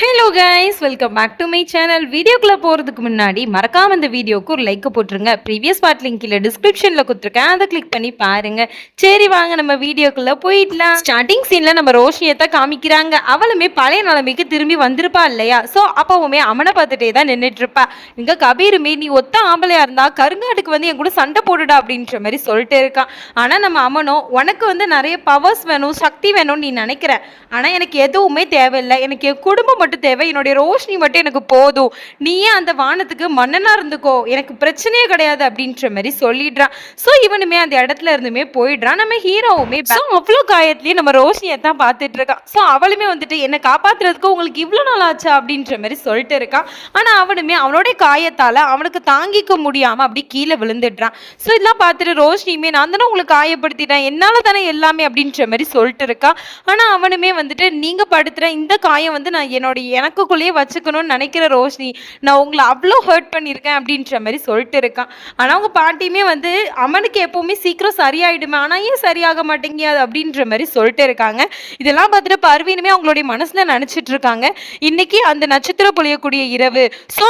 Hello guys welcome back to my channel வீடியோக்குள்ளே போகிறதுக்கு முன்னாடி மறக்காம இந்த வீடியோக்கு ஒரு லைக் போட்டுருங்க. ப்ரீவியஸ் பார்ட் லிங்க் கீழே டிஸ்கிரிப்ஷனில் கொடுத்துருக்கேன். அதை கிளிக் பண்ணி பாருங்க. சரி வாங்க நம்ம வீடியோக்குள்ளே போயிடலாம். ஸ்டார்டிங் சீனில் நம்ம ரோஷியை தான் காமிக்கிறாங்க. அவளுமே பழைய நிலைமைக்கு திரும்பி வந்திருப்பா இல்லையா? ஸோ அப்பவுமே அவனை பார்த்துட்டே தான் நின்றுட்டு இருப்பா. இங்கே கபீருமே நீ ஒத்த ஆம்பளையாக இருந்தால் கருங்காட்டுக்கு வந்து என் கூட சண்டை போடுடா அப்படின்ற மாதிரி சொல்லிட்டு இருக்கான் ஆனால் நம்ம அம்மனோ உனக்கு வந்து நிறைய பவர்ஸ் வேணும் சக்தி வேணும்னு நீ நினைக்கிற. ஆனால் எனக்கு எதுவுமே தேவையில்லை. எனக்கு என் குடும்பம் மட்டும் தேவை. என்னுடைய ரோஷினி மட்டும் எனக்கு போதும். நீயே அந்த வானத்துக்கு மன்னனா இருந்துக்கோ. எனக்கு பிரச்சனையே கிடையாது அப்படின்ற மாதிரி சொல்லிடுறான். ஸோ இவனுமே அந்த இடத்துல இருந்துமே போயிடுறான். நம்ம ஹீரோவுமே ஸோ அவ்வளோ காயத்துலேயே நம்ம ரோஷினியை தான் பார்த்துட்டு இருக்கான். ஸோ அவளுமே வந்துட்டு என்னை காப்பாத்துறதுக்கு உங்களுக்கு இவ்வளோ நாள் ஆச்சா? அப்படின்ற மாதிரி சொல்லிட்டு இருக்கான். ஆனால் அவனுமே அவனுடைய காயத்தால் அவனுக்கு தாங்கிக்க முடியாமல் அப்படி கீழே விழுந்துடுறான். ஸோ இதெல்லாம் பார்த்துட்டு ரோஷினியுமே நான் தானே உங்களுக்கு காயப்படுத்திட்டேன். என்னால் தானே எல்லாமே? அப்படின்ற மாதிரி சொல்லிட்டு இருக்கான் ஆனால் அவனுமே வந்துட்டு நீங்கள் படுத்துகிற இந்த காயம் வந்து நான் என்னோட எனக்குள்ளேயே வச்சுக்கணும்னு நினைக்கிற ரோஷினி நான் உங்களை அவ்வளோ ஹர்ட் பண்ணியிருக்கேன் அப்படின்ற மாதிரி சொல்லிட்டு இருக்கான் ஆனால் அவங்க பாட்டியுமே வந்து அவனுக்கு எப்போவுமே சீக்கிரம் சரியாயிடுமே ஆனால் ஏன் சரியாக மாட்டேங்கியாது அப்படின்ற மாதிரி சொல்லிட்டு இருக்காங்க. இதெல்லாம் பார்த்துட்டு பர்வீனுமே அவங்களுடைய மனசில் நினச்சிட்டு இருக்காங்க. இன்னைக்கு அந்த நட்சத்திரம் பொழியக்கூடிய இரவு. ஸோ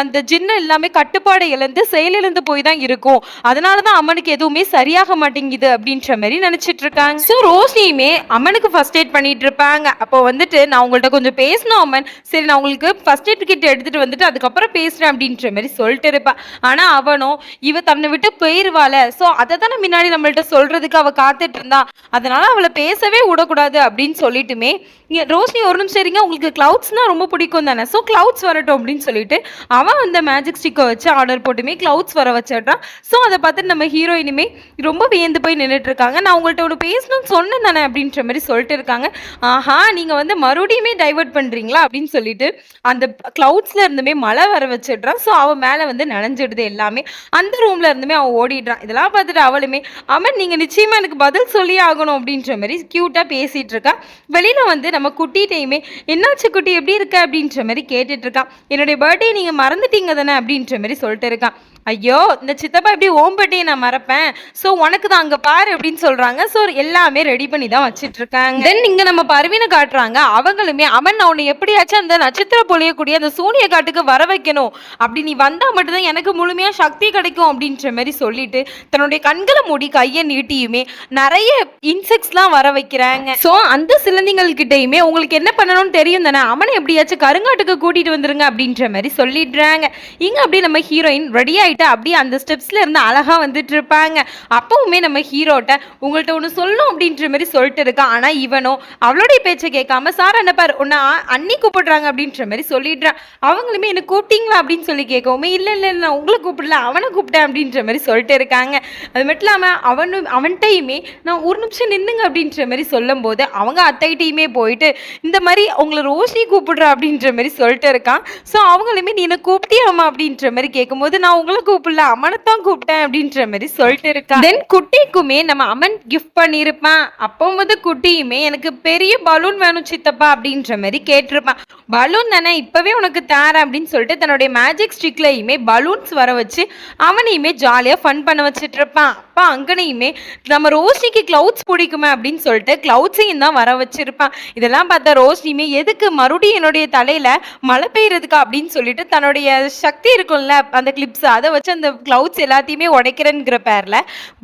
அந்த ஜின்னு எல்லாமே கட்டுப்பாடு இழந்து செயலிழந்து போய் தான் இருக்கும். அதனால தான் அம்மனுக்கு எதுவுமே சரியாக மாட்டேங்குது அப்படின்ற மாதிரி நினச்சிட்டு இருக்காங்க. ஸோ ரோஷினியுமே அம்மனுக்கு ஃபர்ஸ்ட் எய்ட் பண்ணிட்டு இருப்பாங்க. அப்போ வந்துட்டு நான் உங்கள்கிட்ட கொஞ்சம் பேசணும் அம்மன் சரி நான் உங்களுக்கு ஃபர்ஸ்ட் எய்ட் கிட்ட எடுத்துகிட்டு வந்துட்டு அதுக்கப்புறம் பேசுகிறேன் அப்படின்ற மாதிரி சொல்லிட்டு இருப்பாள் ஆனால் அவனும் இவ தன்னை விட்டு போயிருவாள. ஸோ அதை தானே முன்னாடி நம்மள்ட்ட சொல்கிறதுக்கு அவள் காத்துட்டு இருந்தா. அதனால் அவளை பேசவே விடக்கூடாது அப்படின்னு சொல்லிட்டுமே ரோஸ்னி ரோஷினி ஒரு நிமிஷம் இருங்க உங்களுக்கு க்ளவுட்ஸ்னால் ரொம்ப பிடிக்கும் தானே? ஸோ க்ளவுட்ஸ் வரட்டும் அப்படின்னு சொல்லிட்டு அவன் அந்த மேஜிக் ஸ்டிக்கை வச்சு ஆர்டர் போட்டுமே க்ளவுட்ஸ் வர வச்சிடுறான். ஸோ அதை பார்த்துட்டு நம்ம ஹீரோயினுமே ரொம்ப வியந்து போய் நின்றுட்டு இருக்காங்க நான் உங்கள்கிட்ட ஒன்று பேசணும்னு சொன்னேன் தானே அப்படின்ற மாதிரி சொல்லிட்டு இருக்காங்க. ஆஹா நீங்கள் வந்து மறுபடியுமே டைவர்ட் பண்ணுறீங்களா அப்படின்னு சொல்லிட்டு அந்த கிளவுட்ஸ்ல இருந்துமே மழை வர வச்சிடுறான். ஸோ அவன் மேலே வந்து நனைஞ்சிடுது எல்லாமே. அந்த ரூம்ல இருந்துமே அவன் ஓடிடுறான். இதெல்லாம் பார்த்துட்டு அவளுமே அவன் நீங்கள் நிச்சயமாக எனக்கு பதில் சொல்லி ஆகணும் அப்படின்ற மாதிரி க்யூட்டாக பேசிகிட்டு இருக்கா. வெளியில் வந்து நம்ம குட்டிகிட்டையுமே என்னாச்சு குட்டி? எப்படி இருக்க? அப்படின்ற மாதிரி கேட்டுட்டு இருக்கான் என்னுடைய பர்த்டே நீங்கள் மறந்துட்டீங்க தானே? அப்படின்ற மாதிரி சொல்லிட்டு இருக்கான் ஐயோ இந்த சித்தப்பா எப்படி ஓம்பட்டியை நான் மறப்பேன்? ஸோ உனக்கு தான் அங்கே பாரு அப்படின்னு சொல்கிறாங்க ஸோ எல்லாமே ரெடி பண்ணி தான் வச்சுட்டு இருக்காங்க தென் இங்கே நம்ம பருவினை காட்டுறாங்க. அவங்களுமே அவன் நான் உன்னை எப்படியாச்சும் அந்த நட்சத்திர பொழியக்கூடிய அந்த சூனிய காட்டுக்கு வர வைக்கணும். அப்படி நீ வந்தால் மட்டும்தான் எனக்கு முழுமையாக சக்தி கிடைக்கும் அப்படின்ற மாதிரி சொல்லிட்டு தன்னுடைய கண்களை மூடி கையை நீட்டியுமே நிறைய இன்செக்ட்ஸ்லாம் வர வைக்கிறாங்க. ஸோ அந்த சிலந்திகள் கிட்டேயுமே உங்களுக்கு என்ன பண்ணணும்னு தெரியும் தானே? அவனை எப்படியாச்சும் கருங்காட்டுக்கு கூட்டிகிட்டு வந்துருங்க அப்படின்ற மாதிரி சொல்லிடுறாங்க. இங்கே அப்படியே நம்ம ஹீரோயின் ரெடி ஆயிட்டு அப்படியே அந்த ஸ்டெப்ஸ்ல இருந்து அழகா வந்துட்டு இருப்பாங்க. அப்பவுமே நம்ம ஹீரோட்ட உங்கள்ட்ட ஒன்று சொல்லணும் அப்படின்ற மாதிரி சொல்லிட்டு இருக்கா. ஆனா இவனோ அவளுடைய பேச்சை கேட்காம சார் அண்ணப்பார் உன்னை அ- அண்ணி கூப்பிடுறாங்க அப்படின்ற மாதிரி சொல்லிடுறான் அவங்களுமே என்ன கூப்பிட்டீங்களா? அப்படின்னு சொல்லி கேட்கவுமே இல்லை இல்லை நான் உங்களை கூப்பிடல அவனை கூப்பிட்டேன் அப்படின்ற மாதிரி சொல்லிட்டு இருக்காங்க. அது மட்டும் இல்லாமல் அவனும் அவன்கிட்டையுமே நான் ஒரு நிமிஷம் நின்னுங்க அப்படின்ற மாதிரி சொல்லும் போது அவங்க அத்தைகிட்டையுமே போயிட்டு இந்த மாதிரி உங்களை ரோஷினி கூப்பிடுறா அப்படின்ற மாதிரி சொல்லிட்டு இருக்கான். ஸோ அவங்களுமே நீ என்ன கூப்பிட்டியாமா அப்படின்ற மாதிரி கேட்கும்போது நான் உங்களை கூப்பிடல அம்மனை தான் கூப்பிட்டேன் அப்படின்ற மாதிரி சொல்லிட்டு இருக்கான் தென் குட்டிக்குமே நம்ம அம்மன் கிஃப்ட் பண்ணியிருப்பான். அப்போ வந்து குட்டியுமே எனக்கு பெரிய பலூன் வேணும் சித்தப்பா அப்படின்ற மாதிரி கேட்டிருப்பான். பலூன் தானே இப்போவே உனக்கு தரேன் அப்படின்னு சொல்லிட்டு தன்னுடைய மேஜிக் ஸ்டிக்லையுமே பலூன்ஸ் வர வச்சு அவனையுமே ஜாலியாக ஃபன் பண்ண வச்சுட்டு இருப்பான். அப்போ அங்கனையுமே நம்ம ரோஷினிக்கு க்ளவுட்ஸ் பிடிக்குமே அப்படின்னு சொல்லிட்டு க்ளவுட்ஸையும் தான் வர வச்சிருப்பான் இதெல்லாம் பார்த்தா ரோஷினியுமே எதுக்கு மறுபடியும் என்னுடைய தலையில் மழை பெய்யறதுக்கா? அப்படின்னு சொல்லிட்டு தன்னுடைய சக்தி இருக்கும்ல அந்த கிளிப்ஸ் அதை வச்சு அந்த க்ளவுட்ஸ் எல்லாத்தையுமே உடைக்கிறேங்கிற பேரில்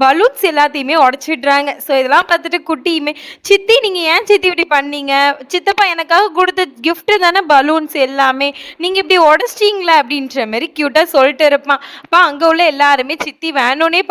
பலூன்ஸ் எல்லாத்தையுமே உடைச்சிடுறாங்க. ஸோ இதெல்லாம் பார்த்துட்டு குட்டியுமே சித்தி நீங்கள் ஏன் சித்தி இப்படி பண்ணீங்க? சித்தப்பா எனக்காக கொடுத்த கிஃப்ட்டு தானே பலூன்ஸ் எல்லாமே. நீங்கள் இப்படி உடச்சிட்டீங்களா? அப்படின்ற மாதிரி க்யூட்டாக சொல்லிட்டு இருப்பான். அப்போ அங்கே உள்ள எல்லாருமே சித்தி வேணும்னே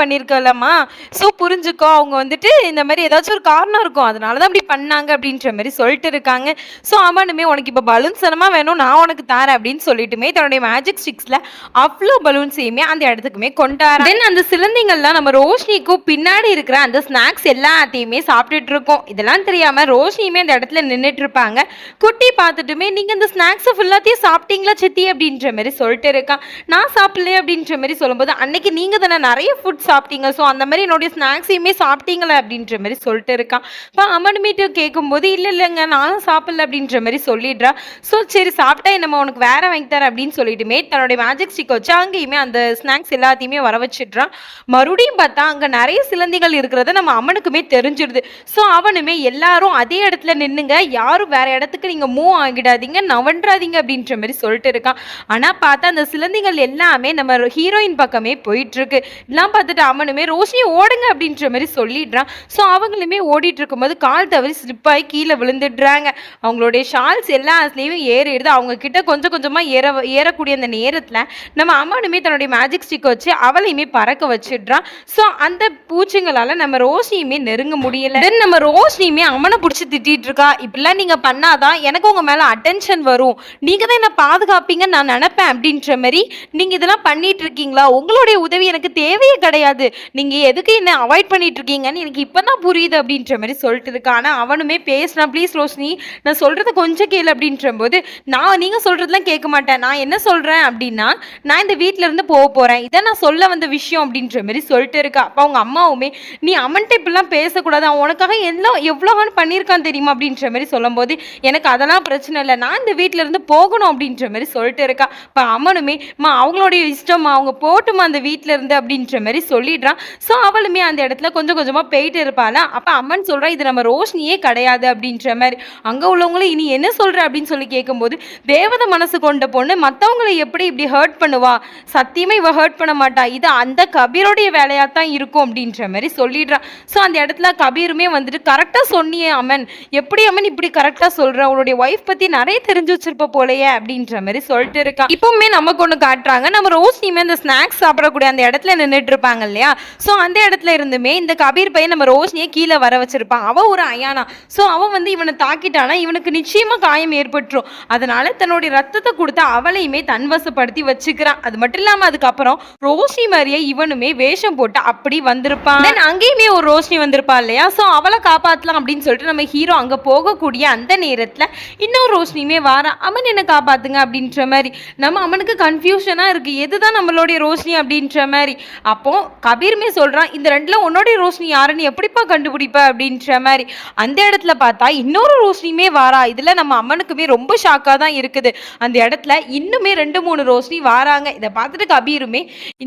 பண்ணியிருக்கலாமா ஸோ புரிஞ்சுக்கோ அவங்க வந்துட்டு இந்த மாதிரி ஏதாச்சும் ஒரு காரணம் இருக்கும். அதனால தான் அப்படி பண்ணாங்க அப்படின்ற மாதிரி சொல்லிட்டு இருக்காங்க. ஸோ அவனுமே உனக்கு இப்போ பலூன் சனமாக வேணும் நான் உனக்கு தரேன் அப்படின்னு சொல்லிட்டுமே தன்னுடைய மேஜிக் ஸ்டிக்ஸில் அவ்வளோ பலூன்ஸையுமே அந்த இடத்துக்குமே கொண்டாரு தென் அந்த சிலந்திங்கள்லாம் நம்ம ரோஷினிக்கும் பின்னாடி இருக்கிற அந்த ஸ்நாக்ஸ் எல்லாத்தையுமே சாப்பிட்டுட்டு இருக்கோம். இதெல்லாம் தெரியாமல் ரோஷினியுமே அந்த இடத்துல நின்றுட்டு இருப்பாங்க. குட்டி பார்த்துட்டுமே நீங்கள் இந்த ஸ்நாக்ஸை ஃபுல்லாத்தையும் சாப்பிட்டீங்களா சித்தி? அப்படின்ற மாதிரி சொல்லிட்டு இருக்கான். நான் சாப்பிடலையே அப்படின்ற மாதிரி சொல்லும்போது அன்னைக்கு நீங்கள் தானே நிறைய ஃபுட் சாப்பிட்டீங்க. ஸோ அந்த அந்த மாதிரி என்னுடைய ஸ்நாக்ஸையுமே சாப்பிட்டீங்களே அப்படின்ற மாதிரி சொல்லிட்டு இருக்கான். இப்போ அம்மனுமேட்டு கேட்கும்போது இல்லை இல்லைங்க நானும் சாப்பிடல அப்படின்ற மாதிரி சொல்லிடுறா. ஸோ சரி சாப்பிட்டா நம்ம உனக்கு வேற வாங்கி தரேன் அப்படின்னு சொல்லிட்டுமே தன்னுடைய மேஜிக் ஸ்டிக் வச்சு அங்கேயுமே அந்த ஸ்நாக்ஸ் எல்லாத்தையுமே வர வச்சிடுறான். மறுபடியும் பார்த்தா அங்கே நிறைய சிலந்திகள் இருக்கிறத நம்ம அம்மனுக்குமே தெரிஞ்சிருது ஸோ அவனுமே எல்லாரும் அதே இடத்துல நின்னுங்க. யாரும் வேற இடத்துக்கு நீங்கள் மூவ் ஆகிடாதீங்க நவன்றாதீங்க அப்படின்ற மாதிரி சொல்லிட்டு இருக்கான். ஆனால் பார்த்தா அந்த சிலந்திகள் எல்லாமே நம்ம ஹீரோயின் பக்கமே போயிட்டு இருக்கு. இதெல்லாம் பார்த்துட்டு அவனுமே ரோஷினி ஓடுங்க அப்படின்ற மாதிரி சொல்லிடுறான். ஸோ அவங்களுமே ஓடிட்டு இருக்கும்போது கால் தவறி ஸ்லிப்பாகி கீழே விழுந்துடுறாங்க. அவங்களுடைய ஷால்ஸ் எல்லா ஸ்லீவும் ஏறிடுது. அவங்க கிட்ட கொஞ்சம் கொஞ்சமாக ஏற ஏறக்கூடிய அந்த நேரத்தில் நம்ம அம்மனுமே தன்னுடைய மேஜிக் ஸ்டிக் வச்சு அவளையுமே பறக்க வச்சிடுறான். ஸோ அந்த பூச்சிங்களால் நம்ம ரோஷியுமே நெருங்க முடியல. தென் நம்ம ரோஷினியுமே அம்மனை பிடிச்சி திட்டிகிட்டு இருக்கா. இப்படிலாம் நீங்கள் பண்ணாதான் எனக்கு உங்கள் மேலே அட்டென்ஷன் வரும். நீங்கள் தான் என்ன பாதுகாப்பீங்கன்னு நான் நினப்பேன் அப்படின்ற மாதிரி நீங்கள் இதெல்லாம் பண்ணிட்டு இருக்கீங்களா? உங்களுடைய உதவி எனக்கு தேவையே கிடையாது. நீங்கள் எதுக்கு என்ன அவாய்ட் பண்ணிட்டு இருக்கீங்கன்னு எனக்கு இப்பதான் புரியுது அப்படின்ற மாதிரி சொல்லிட்டு இருக்கு. ஆனால் அவனுமே பேசினா ப்ளீஸ் ரோஷினி நான் சொல்றத கொஞ்சம் கேளு அப்படின்ற போது நான் நீங்க சொல்றதெல்லாம் கேட்க மாட்டேன். நான் என்ன சொல்றேன்? அப்படின்னா நான் இந்த வீட்டில் இருந்து போக போறேன். இதை நான் சொல்ல வந்த விஷயம் அப்படின்ற மாதிரி சொல்லிட்டு இருக்கா. அப்போ அவங்க அம்மாவுமே நீ அவன்கிட்ட இப்படிலாம் பேசக்கூடாது. அவன் உனக்காக எல்லாம் எவ்வளோன்னு பண்ணியிருக்கான் தெரியுமா? அப்படின்ற மாதிரி சொல்லும்போது எனக்கு அதெல்லாம் பிரச்சனை இல்லை. நான் இந்த வீட்ல இருந்து போகணும் அப்படின்ற மாதிரி சொல்லிட்டு இருக்கா. இப்போ அம்மனுமே மா அவங்களுடைய இஷ்டமா அவங்க போட்டுமா அந்த வீட்டில் இருந்து? அப்படின்ற மாதிரி சொல்லிடுறான் ஸோ அவளுமே அந்த இடத்துல கொஞ்சம் கொஞ்சமாக போயிட்டு இருப்பாளா? அப்போ அம்மன் சொல்கிறா இது நம்ம ரோஷினியே கிடையாது அப்படின்ற மாதிரி. அங்கே உள்ளவங்களும் இனி என்ன சொல்ற? அப்படின்னு சொல்லி கேட்கும்போது தேவதை மனசு கொண்ட பொண்ணு மற்றவங்களை எப்படி இப்படி ஹர்ட் பண்ணுவா? சத்தியமே இவ ஹர்ட் பண்ண மாட்டா. இது அந்த கபீருடைய வேலையாக தான் இருக்கும் அப்படின்ற மாதிரி சொல்லிடுறா. ஸோ அந்த இடத்துல கபீருமே வந்துட்டு கரெக்டாக சொன்னியே அம்மன். எப்படி அம்மன் இப்படி கரெக்டாக சொல்கிற உன்னுடைய ஒய்ஃப் பற்றி நிறைய தெரிஞ்சு வச்சிருப்ப போலயே அப்படின்ற மாதிரி சொல்லிட்டு இருக்கான் இப்பவுமே நமக்கு ஒன்று காட்டுறாங்க. நம்ம ரோஷினியுமே அந்த ஸ்நாக்ஸ் சாப்பிடக்கூடிய அந்த இடத்துல நின்றுட்டு இருப்பாங்க இல்லையா? ஸோ அந்த இடத்துல இருந்துமே இந்த கபீர் பையன் நம்ம ரோஷினியை கீழே வர வச்சிருப்பான். அவள் ஒரு அயானா. ஸோ அவன் வந்து இவனை தாக்கிட்டானா? இவனுக்கு நிச்சயமாக காயம் ஏற்பட்டுரும். அதனால தன்னுடைய ரத்தத்தை கொடுத்து அவளையுமே தன்வசப்படுத்தி வச்சுக்கிறான். அது மட்டும் இல்லாமல் அதுக்கப்புறம் ரோஷினி மாதிரியே இவனுமே வேஷம் போட்டு அப்படி வந்திருப்பான். தென் அங்கேயுமே ஒரு ரோஷினி வந்திருப்பா இல்லையா? ஸோ அவளை காப்பாற்றலாம் அப்படின்னு சொல்லிட்டு நம்ம ஹீரோ அங்கே போகக்கூடிய அந்த நேரத்தில் இன்னொரு ரோஷினியுமே வாரான். அவன் என்ன காப்பாத்துங்க அப்படின்ற மாதிரி. நம்ம அவனுக்கு கன்ஃபியூஷனாக இருக்குது எதுதான் நம்மளுடைய ரோஷினி அப்படின்ற மாதிரி. அப்போ கபீர்மே சொல்கிறான் இந்த ரெண்டில் உன்னோடைய ரோஷினி யாருன்னு எப்படிப்பா கண்டுபிடிப்ப? அப்படின்ற மாதிரி. அந்த இடத்துல பார்த்தா இன்னொரு ரோஷினியுமே வாரா. இதில் நம்ம அம்மனுக்குமே ரொம்ப ஷாக்காக தான் இருக்குது. அந்த இடத்துல இன்னுமே ரெண்டு மூணு ரோஷினி வாராங்க. இதை பார்த்துட்டு கபீருமே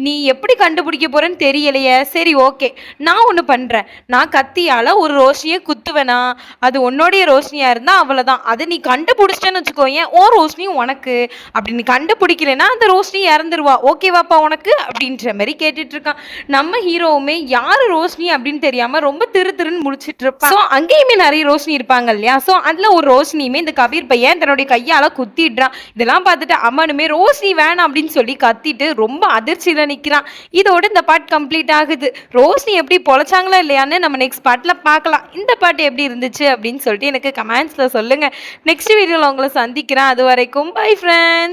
நீ எப்படி கண்டுபிடிக்க போகிறேன்னு தெரியலையே. சரி ஓகே. நான் ஒன்று பண்ணுறேன் நான் கத்தியால் ஒரு ரோஷினியை குத்துவேனா? அது உன்னோடைய ரோஷினியாக இருந்தால் அவ்வளோதான் அதை நீ கண்டுபிடிச்சிட்டேன்னு வச்சுக்கோயேன் ஓ ரோஷினி உனக்கு. அப்படின்னு கண்டுபிடிக்கலன்னா அந்த ரோஷினி இறந்துருவா. ஓகேவாப்பா உனக்கு? அப்படின்ற மாதிரி கேட்டுட்ருக்கான் இருக்கான். நம்ம ஹீரோவுமே யாரு ரோஷினி அப்படின்னு தெரியாம ரொம்ப திரு திருன்னு முடிச்சிட்டு இருப்பான் ஸோ அங்கேயுமே நிறைய ரோஷினி இருப்பாங்க இல்லையா? ஸோ அதுல ஒரு ரோஷினியுமே இந்த கபீர் பையன் தன்னுடைய கையால குத்திடுறான் இதெல்லாம் பார்த்துட்டு அம்மனுமே ரோஷினி வேணாம் அப்படின்னு சொல்லி கத்திட்டு ரொம்ப அதிர்ச்சியில நிக்கிறான். இதோட இந்த பாட் கம்ப்ளீட் ஆகுது. ரோஷினி எப்படி பொழைச்சாங்களா இல்லையான்னு நம்ம நெக்ஸ்ட் பாட்டில் பார்க்கலாம். இந்த பாட்டு எப்படி இருந்துச்சு அப்படின்னு சொல்லிட்டு எனக்கு கமெண்ட்ஸில் சொல்லுங்க. நெக்ஸ்ட் வீடியோவில் உங்களை சந்திக்கிறேன். அது வரைக்கும் பை ஃப்ரெண்ட்ஸ்